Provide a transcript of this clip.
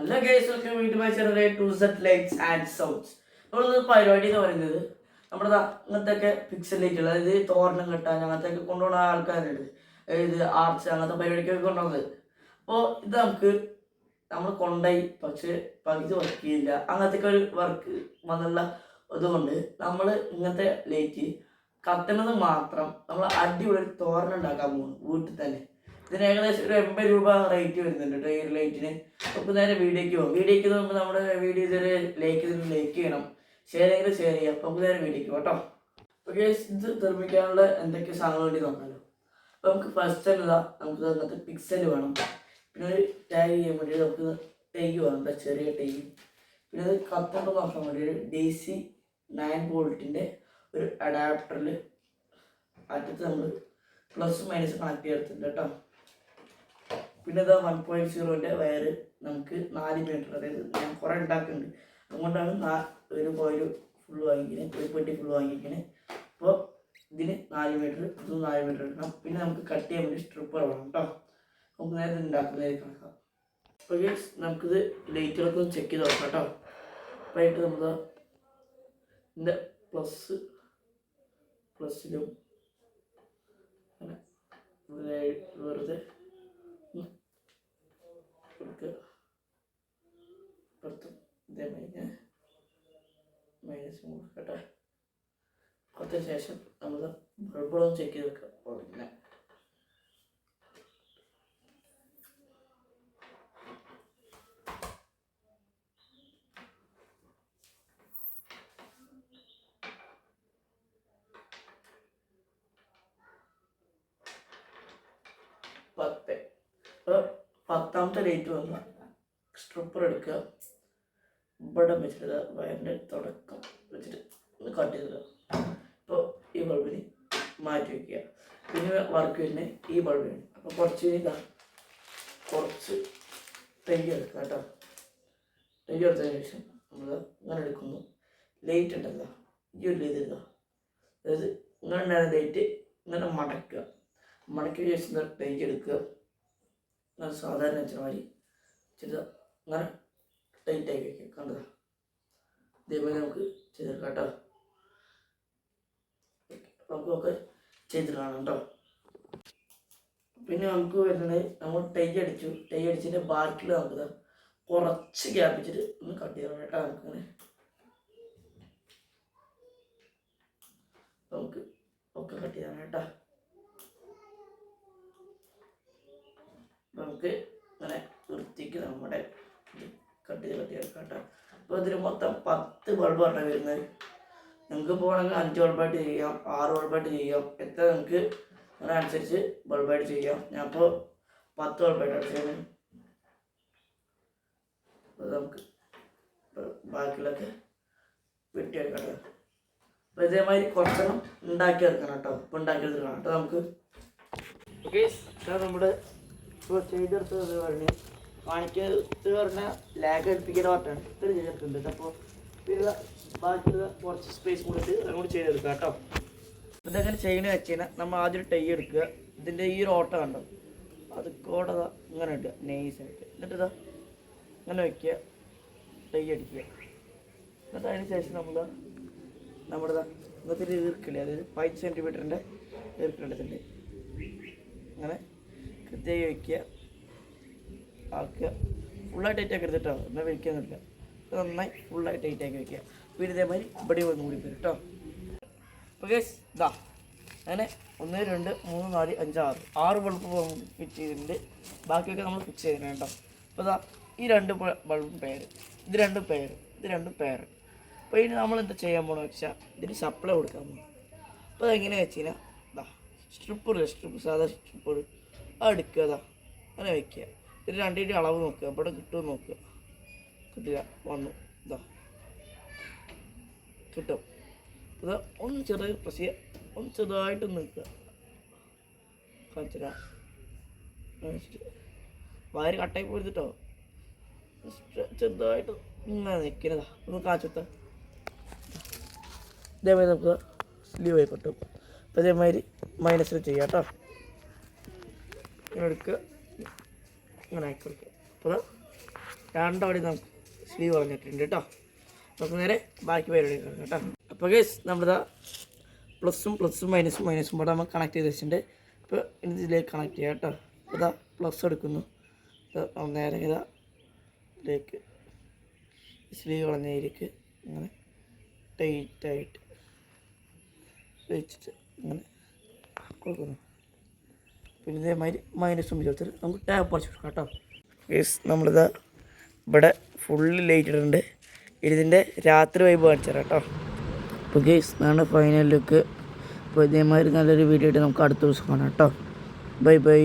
നല്ല വീണ്ടും മൈ ചെറിയ to set lights and sounds നമ്മളിന്ന് പരിപാടി എന്ന് പറയുന്നത് നമ്മുടെ ഒക്കെ പിക്സൽ ലൈറ്റുകൾ അതായത് തോരണം കെട്ടാൻ അങ്ങനത്തെ ഒക്കെ കൊണ്ടുപോകുന്ന ആൾക്കാരുണ്ട്. അതായത് ആർട്സ് അങ്ങനത്തെ പരിപാടിക്കൊക്കെ കൊണ്ടുപോകുന്നത്. അപ്പോൾ ഇത് നമുക്ക് നമ്മൾ കൊണ്ടുപോയി പക്ഷേ പകുതി വർക്ക് ചെയ്യില്ല. അങ്ങനത്തെ ഒരു വർക്ക് വന്നുള്ള ഇതുകൊണ്ട് നമ്മൾ ഇങ്ങനത്തെ ലൈറ്റ് കത്തുന്നത് മാത്രം നമ്മൾ അടിപൊളി തോരണം ഉണ്ടാക്കാൻ പോകുന്നു വീട്ടിൽ തന്നെ. ഇതിന് ഏകദേശം ഒരു എൺപത് രൂപ റേറ്റ് വരുന്നുണ്ട് കേട്ടോ ഈ ലൈറ്റിന് നമുക്ക് നേരെ വീഡിയോയ്ക്ക് പോകും. വീഡിയോയ്ക്ക് നോക്കുമ്പോൾ നമ്മുടെ വീഡിയോ ഇതൊരു ലൈക്ക് ഇതിന് ലൈക്ക് ചെയ്യണം. ഷെയർ ചെയ്ത് ഷെയർ ചെയ്യാം. അപ്പോൾ നമുക്ക് നേരെ വീഡിയോയ്ക്ക് കേട്ടോ ഓക്കെ ഇത് നിർമ്മിക്കാനുള്ള എന്തൊക്കെ സാധനങ്ങൾ വേണ്ടി നോക്കാമല്ലോ അപ്പോൾ നമുക്ക് ഫസ്റ്റ് തന്നെ ഇതാ നമുക്ക് അതിനകത്ത് പിക്സൽ വേണം. പിന്നെ ഒരു ടാഗ് ചെയ്യാൻ വേണ്ടി നമുക്ക് ടൈഗ് വേണം ചെറിയ ടൈ പിന്നെ അത് കത്തോണ്ട് നോക്കാൻ വേണ്ടി ഒരു ഡി സി നയൻ വോൾട്ടിന്റെ ഒരു അഡാപ്റ്ററിൽ അറ്റത്ത് നമ്മൾ പ്ലസ് മൈനസ് കണക്ട് ചെയ്തിട്ടുണ്ട് കേട്ടോ പിന്നെ ഇതാ വൺ പോയിന്റ് സീറോന്റെ വയറ് നമുക്ക് നാല് മീറ്റർ അതായത് ഞാൻ കുറേ ഉണ്ടാക്കുന്നുണ്ട് അതുകൊണ്ടാണ് നാ ഒരു കോയിൽ ഫുള്ള് വാങ്ങിക്കുന്നത് ഒരു പെട്ടി ഫുള്ള് വാങ്ങിക്കുന്നത് അപ്പോൾ ഇതിന് നാല് മീറ്റർ ഇത് നാല് മീറ്റർ എടുക്കണം പിന്നെ നമുക്ക് കട്ട് ചെയ്യാൻ വേണ്ടി സ്ട്രിപ്പർ വേണം കേട്ടോ. നമുക്ക് നേരത്തെ ഇത് ഉണ്ടാക്കുന്നതായി കണക്കാം അപ്പോൾ guys, നമുക്കിത് ലൈറ്റുകളൊക്കെ ഒന്ന് ചെക്ക് ചെയ്ത് നോക്കാം കേട്ടോ. അപ്പോൾ ആയിട്ട് നമ്മൾ ഇതിന്റെ പ്ലസ് പ്ലസ്സിലും അങ്ങനെ വെറുതെ- കൊടുക്കുക പുറത്തും ഇതേമാതിരി ഞാൻ മൈനസ് കൊടുക്കട്ടെ കൊടുത്ത ശേഷം നമ്മൾ ബൾബുകളും ചെക്ക് ചെയ്ത് വെക്കുക പിന്നെ പത്ത് അപ്പോൾ പത്താമത്തെ ഡേറ്റ് വന്ന. സ്ട്രിപ്പർ എടുക്കുക. ഇവിടെ വെച്ചിട്ട് വയറിന്റെ തുടക്കം വെച്ചിട്ട് ഒന്ന് കട്ട് ചെയ്തിടുക. അപ്പോൾ ഈ ബൾബിന് മാറ്റി വയ്ക്കുക പിന്നെ വർക്ക് വരുന്നത് ഈ ബൾബിന് അപ്പോൾ കുറച്ച് ഇതാ കുറച്ച് തൈ എടുക്കുക കേട്ടോ. തൈ എടുത്തതിന് ശേഷം നമ്മൾ ഇങ്ങനെ എടുക്കുന്നു. ലൈറ്റ് ഉണ്ടല്ലോ ഈ ഒരു ലൈറ്റ് എടുക്കുക അതായത് ഇങ്ങനെ ലൈറ്റ് ഇങ്ങനെ മടക്കുക. മടക്കിയ ശേഷം തൈ എടുക്കുക. ഇങ്ങനെ സാധാരണ വെച്ച മാതിരി ചെയ്ത ഇങ്ങനെ ടൈറ്റ് ആക്കി വയ്ക്കുക കണ്ടതാ ഇതേപോലെ നമുക്ക് ചെയ്തെടുക്കാം കേട്ടോ. നമുക്കൊക്കെ ചെയ്ത് കാണാം കേട്ടോ. പിന്നെ നമുക്ക് വരുന്നത് നമ്മൾ ടൈ അടിച്ചു. ടൈ അടിച്ചിട്ട് ബാക്കിൽ നമുക്ക് കുറച്ച് ഗ്യാപ്പിച്ചിട്ട് ഒന്ന് കട്ട് ചെയ്യണം കേട്ടോ നമുക്കങ്ങനെ. നമുക്ക് ഒക്കെ കട്ട് ചെയ്യണം കേട്ടോ നമുക്ക് അങ്ങനെ വൃത്തിക്ക് നമ്മുടെ ഇത് കട്ട് ചെയ്ത് കട്ട് ചെയ്തെടുക്കാം കേട്ടോ. അപ്പോൾ ഇതിൽ മൊത്തം പത്ത് ബൾബാണ് വരുന്നത് നിങ്ങൾക്ക് പോകണമെങ്കിൽ അഞ്ച് ബൾബായിട്ട് ചെയ്യാം ആറ് ബൾബായിട്ട് ചെയ്യാം. എത്ര നിങ്ങൾക്ക് അതിനനുസരിച്ച് ബൾബായിട്ട് ചെയ്യാം. ഞാൻ ഇപ്പോൾ പത്ത് ബൾബായിട്ട് ചെയ്യുന്നത് അപ്പോൾ നമുക്ക് ബാക്കിയുള്ളൊക്കെ വെട്ടിയെടുക്കട്ടെ അപ്പോൾ ഇതേമാതിരി കുറച്ചെണ്ണം ഉണ്ടാക്കി എടുക്കണം കേട്ടോ. ഇപ്പോൾ ഉണ്ടാക്കി എടുക്കണം കേട്ടോ നമുക്ക്. ഓക്കെ നമ്മുടെ ഇപ്പോൾ ചെയ്തെടുത്തത് പറഞ്ഞ് അടുപ്പിക്കുന്ന പാട്ടാണ് ഇത്ര അപ്പോൾ ബാക്കിയുള്ള കുറച്ച് സ്പേസ് കൊടുത്ത് അങ്ങോട്ട് ചെയ്തെടുക്കാം കേട്ടോ. ഇതെങ്ങനെ ചെയ്യണ വെച്ച് കഴിഞ്ഞാൽ നമ്മൾ ആദ്യം ടൈ എടുക്കുക. ഇതിന്റെ ഈ ഒരു ഓട്ട കണ്ടോ? അത് കൂടെ ഇങ്ങനെ ഇടുക. നൈസായിട്ട് എന്നിട്ട് ഇതാ ഇങ്ങനെ വയ്ക്കുക ടൈ അടിക്കുക. എന്നിട്ട് അതിന് ശേഷം നമ്മൾ നമ്മുടെ ദാ ഇങ്ങനത്തെ ഒരു ഈർക്കില്ലേ? അതായത് ഫൈവ് സെന്റിമീറ്ററിന്റെ ഈർക്കിലെടുത്തിട്ടുണ്ട് അങ്ങനെ കൃത്യമായി വയ്ക്കുക ആക്കുക ഫുള്ളായിട്ട് ടൈറ്റ് ആക്കരുത് എടുത്തിട്ടോ. എന്നാൽ വലിക്കാന്നില്ല നന്നായി ഫുള്ളായി ടൈറ്റ് ആക്കി വയ്ക്കുക പിന്നെ ഇതേമാതിരി ഇവിടെ ഒന്ന് കൂടി വരും കേട്ടോ അപ്പോൾ ഇതാ അങ്ങനെ ഒന്ന് രണ്ട് മൂന്ന് നാല് അഞ്ച് ആറ്. ആറ് ബൾബ് ഫിറ്റ് ചെയ്തിട്ടുണ്ട്. ബാക്കിയൊക്കെ നമ്മൾ ഫിക്സ് ചെയ്തിട്ടുണ്ട് കേട്ടോ അപ്പോൾ ഇതാ ഈ രണ്ട് ബൾബും പേര് ഇത് രണ്ട് പേര് ഇത് രണ്ട് പേര് അപ്പോൾ ഇനി നമ്മൾ എന്താ ചെയ്യാൻ പോകണമെന്ന് വെച്ചാൽ ഇതിന് സപ്ലൈ കൊടുക്കാൻ പോകും അപ്പോൾ അതെങ്ങനെയാ വെച്ച് കഴിഞ്ഞാൽ ഇതാ സ്ട്രിപ്പ് സ്ട്രിപ്പ് സാധാ സ്ട്രിപ്പ് അത് എടുക്കുക അതാ അങ്ങനെ വയ്ക്കുക ഇത് രണ്ടിന്റെ അളവ് നോക്കുക ഇവിടെ കിട്ടുമോ നോക്കുക കിട്ടില്ല വന്നു. ഇതാ. കിട്ടും. ഇത് ഒന്ന് ചെറിയ ചെയ്യുക ഒന്ന് ചെറുതായിട്ട് നിൽക്കുക. കാണിച്ചിട്ട്. വയറ് കട്ടായി പോരുത്തിട്ടോ ചെറുതായിട്ട് ഇങ്ങനെ നിൽക്കുന്നതാ ഒന്ന് കാണിച്ചെത്ത ഇതേമാതിരി നമുക്ക് സ്ലീവ് ആയി കിട്ടും. അപ്പോൾ ഇതേമാതിരി മൈനസിൽ ചെയ്യാം കേട്ടോ എടുക്കുക. ഇങ്ങനെ ആക്കി കൊടുക്കുക അപ്പോൾ രണ്ടവിടെ നമുക്ക് സ്ലീവ് പറഞ്ഞിട്ടുണ്ട് കേട്ടോ. നമുക്ക് നേരെ ബാക്കി പരിപാടി കാണാം കേട്ടോ. അപ്പോൾ ഗേസ് നമ്മളിതാ പ്ലസും പ്ലസും മൈനസും മൈനസും കൂടെ നമ്മൾ കണക്ട് ചെയ്ത് വെച്ചിട്ടുണ്ട്. ഇപ്പോൾ ഇതിലേക്ക് കണക്ട് ചെയ്യാം കേട്ടോ. ഇതാ പ്ലസ് എടുക്കുന്നു. നേരെ ഇതാ ഇതിലേക്ക് സ്ലീവ് കളഞ്ഞതിലേക്ക് ഇങ്ങനെ ടൈറ്റായിട്ട് വെച്ചിട്ട് ഇങ്ങനെ കൊടുക്കുന്നു. പിന്നെ ഇതേമാതിരി മൈനസും ചേർത്തിട്ട് നമുക്ക് ടാപ്പ് പറിച്ചു കൊടുക്കാം കേട്ടോ. യെസ് നമ്മളിതാ ഇവിടെ ഫുള്ള് ലൈറ്റ് ഇടുന്നുണ്ട് ഇതിന്റെ രാത്രി വൈബ് കാണിച്ചു തരാം കേട്ടോ. അപ്പോൾ ഗേസ് ഇതാണ് ഫൈനൽ ലുക്ക് അപ്പോൾ ഇതേമാതിരി നല്ലൊരു വീഡിയോ ആയിട്ട് നമുക്ക് അടുത്ത ദിവസം കാണാം കേട്ടോ. Bye bye